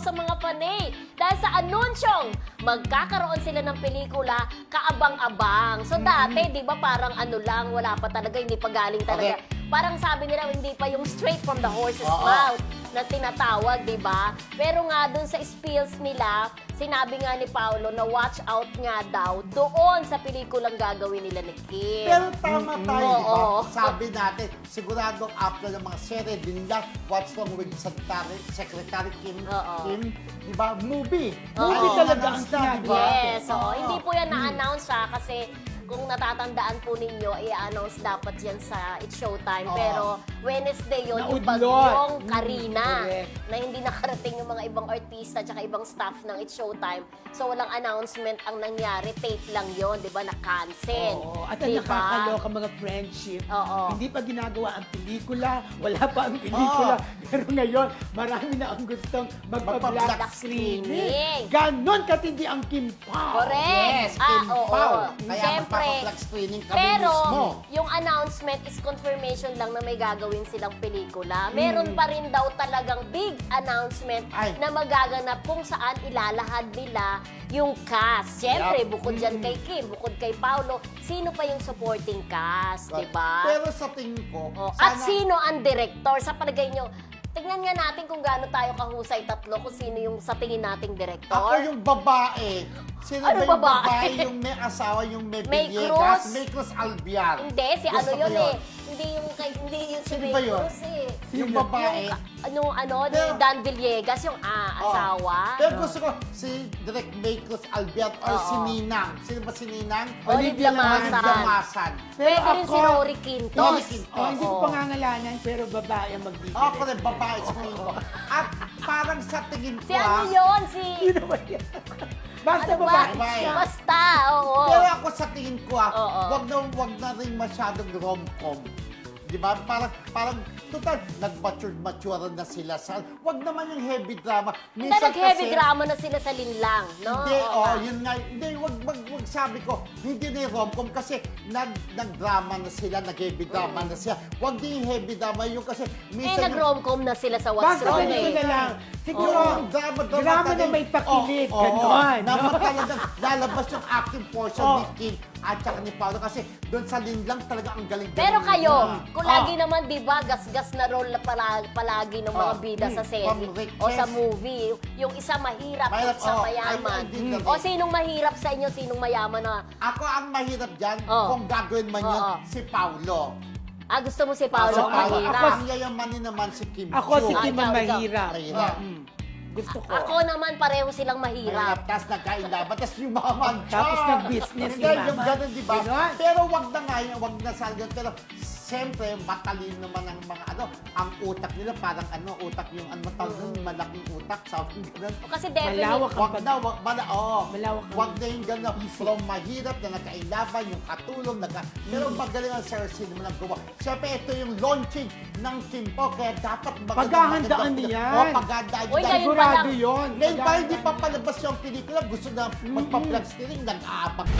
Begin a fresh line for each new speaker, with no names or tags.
sa mga panay dahil sa anunsyong magkakaroon sila ng pelikula kaabang-abang. So dati, di ba parang ano lang, wala pa talaga, hindi pa galing talaga. Parang sabi nila, hindi pa yung straight from the horse's
Oo.
mouth na tinatawag, di ba? Pero nga dun sa spills nila, sinabi nga ni Paolo na watch out nga daw doon sa pelikulang gagawin nila ni Kim.
Pero tama tayo, di ba?
Oo.
Sabi natin, siguradong after ng mga serye din lang, What's Wrong with Secretary, Secretary Kim,
Oo.
Kim, di ba? Movie.
Oo.
Movie talaga ang
ba?
Yes, oo.
Oo.
Hindi po yan na-announce ha, kasi kung natatandaan po ninyo, i-announce dapat yan sa It's Showtime.
Oo.
Pero Wednesday yun, yung
Naudlot.
bagyong
Mm,
Karina,
correct.
na hindi nakarating yung mga ibang artista at ibang staff ng It's Showtime. So walang announcement ang nangyari, tape lang yon di ba, na-cancel.
Oo, at ang
Di ba?
nakakaloka mga friendship,
Oo.
hindi pa ginagawa ang pelikula, wala pa ang pelikula, pero ngayon, marami na ang gustong
Magpa-black
magpa-black
screening.
screening. Ganon katindi ang Kim Pao.
Correct.
Yes,
Ah,
Kim
oo.
Pao. Kaya
Siyempre,
magpapa-flag screening kami
Pero,
mismo.
yung announcement is confirmation lang na may gagawin silang pelikula.
Hmm.
Meron pa rin daw talagang big announcement
Ay.
na magaganap kung saan ilalahad nila yung cast. Siyempre,
Yup.
bukod dyan kay Kim, bukod kay Paolo, sino pa yung supporting cast, di ba?
Pero sa tingin ko,
Oh,
sana-
At sino ang director? Sa palagay nyo, tignan nga natin kung gaano tayo kahusay tatlo kung sino yung sa tingin nating director.
Ako yung babae. Sino
Ano
ba yung
babae?
babae? Yung may asawa, yung may
May
Villegas?
Cruz.
May Cruz Albiar.
Hindi, si
Gusto
ano yun eh. Hindi yung kay, hindi yung si
Sino ba yun?
Cruz eh.
Yung babae.
Yung, ano, ano, ni
Pero-
Dan Villegas, yung ah,
Oh.
asawa.
Pero gusto ko si Direct May Cruz Albiar or
Oo.
si Ninang. Sino ba si Ninang?
Olivia
Olivia
Lamasan.
Lamasan.
Pwede
Pero
rin si
ako-
Rory Quintos.
Rory Quintos.
Oh, hindi ko
Oo.
pangangalanan, pero babae ang magbibigay.
Ako rin, babae sa tingin ko. At parang sa tingin ko,
Si ano
ah,
yun? Si...
Sino ba yan? Basta
Ano ba?
babae
Babae.
siya.
Basta, oo.
Pero ako sa tingin ko, ah,
Oo.
wag na wag na rin masyadong rom-com. Di ba? Parang, parang, total, nag-mature-mature na sila sa, wag naman yung heavy drama.
Hindi, nag-heavy drama na sila sa linlang, no?
Hindi,
Oo
oh, yun nga. Hindi, wag, wag, wag sabi ko, hindi na yung rom-com kasi nag, nag-drama na sila, nag-heavy drama na sila. Wag din yung heavy drama yung kasi
Eh,
minsan... yung-
nag-romcom na sila sa What's
Basta
Wrong
ganito
eh.
na lang. Siguro,
Oo, drama, drama,
drama na
talaga.
may pakilig,
Oo, oo,
ganon.
Na
no?
talagang lalabas yung acting portion
Oo.
ni Kim at saka ni Paolo kasi doon sa linlang talaga ang galing
Pero kayo, kung
Ah.
lagi naman, di ba, gas-gas na role na pala, palagi ng mga
Ah,
bida sa
hmm,
serye
richest-
o sa movie. Yung isa mahirap,
Mahirap,
yung isa
oh,
mayaman.
I- I did that.
O sinong mahirap sa inyo, sinong mayaman na,
Ako ang mahirap dyan
Oo.
kung gagawin man yun
Oo.
si Paolo.
ah, gusto mo si Paolo
So, ako,
mahirap?
ako ang yayamanin naman si Kim
Ako si
Chiu.
Ah,
Kim ang
ikaw, ikaw.
mahirap.
Mahirap.
Mm. Gusto ko.
Ako naman, pareho silang mahirap.
Tapos nagkailaban, tapos yumaman.
Tapos nag-business
Hindi, yung ganun, di ba? Pero wag na nga yun, wag na sa ganun. Pero siyempre, matalino naman ang mga ano, ang utak nila, parang ano, utak yung ano, matawag nun, malaking utak, something ganun.
Kasi definitely,
Malawak ang
Wag
pag-
na, wag, mala, oh,
Malawak ang-
wag na yung gano'n. From mahirap na nagkailaban, yung katulong, nagka, pero magaling ang Sir Sin mo nagawa. Siyempre, ito yung launching ng Kimpo, kaya dapat magandang-
Paghahandaan niyan.
Oh, paghahandaan
Uy,
niyan.
ngayon pa
Sigurado
lang.
yun.
Ngayon pa hindi pa palabas yung pelikula, gusto na magpa-vlog steering, nag-aabang.